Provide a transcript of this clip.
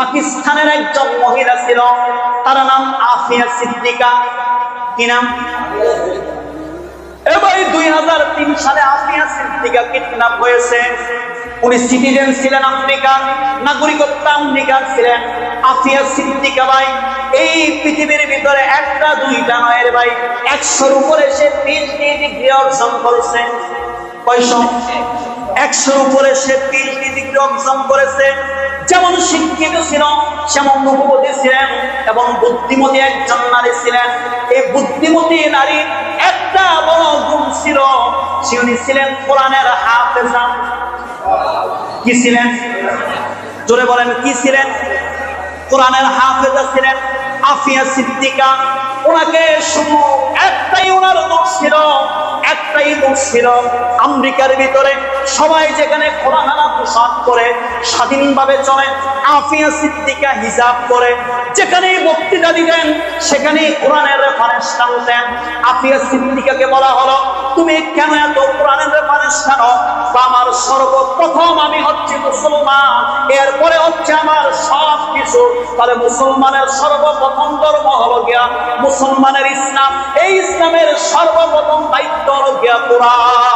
পাকিস্তানের একজন মহিলা ছিল। তার নাম আফিয়া সিদ্দিকা। কি নাম? এবার দুই হাজার তিন সালে আফিয়া সিদ্দিকা কিডন্যাপ হয়েছে। উনি সিটিজেন ছিলেন আমেরিকার নাগরিকত্ব আমেরিকার ছিলেন। আফিয়া সিদ্দিকা ভাই, এই পৃথিবীর ভিতরে একটা, দুইটা নয়ের ভাই। একশোর উপরে সে পিএইচডি ডিগ্রি অর্জন করেছে। একশোর উপরে সে পিএইচডি ডিগ্রি অর্জন করেছে। যেমন শিক্ষিত ছিল, সেমন রূপবতী ছিলেন এবং বুদ্ধিমতী একজন নারী ছিলেন। এই বুদ্ধিমতী নারী একটা বড় গুণ ছিল উনি ছিলেন কোরআনের হাফেজা। কি ছিলেন? জোরে বলেন, কি ছিলেন? কোরআনের হাফেজা ছিলেন আফিয়া সিদ্দিকা। ওনাকে শুধু একটাই আমেরিকার ভিতরে। সবাই যেখানে খোলামেলা পোশাক করে স্বাধীনভাবে চলে, আফিয়া সিদ্দিকা হিসাব করে, যেখানেই বক্তৃতা দিতেন, সেখানেই কোরআনের রেফারেন্স টানতেন আফিয়া সিদ্দিকাকে বলা হলো, তুমি কেন এত কোরআনের রেফারেন্স টানো আমার সর্বপ্রথম আমি হচ্ছে মুসলমান। এরপরে হচ্ছে আমার সব কিছু তাহলে মুসলমানের সর্বপ্রথম ধর্ম মুসলমানের ইসলাম। এই ইসলামের সর্বপ্রথম দায়িত্ব হল গিয়া কোরআন।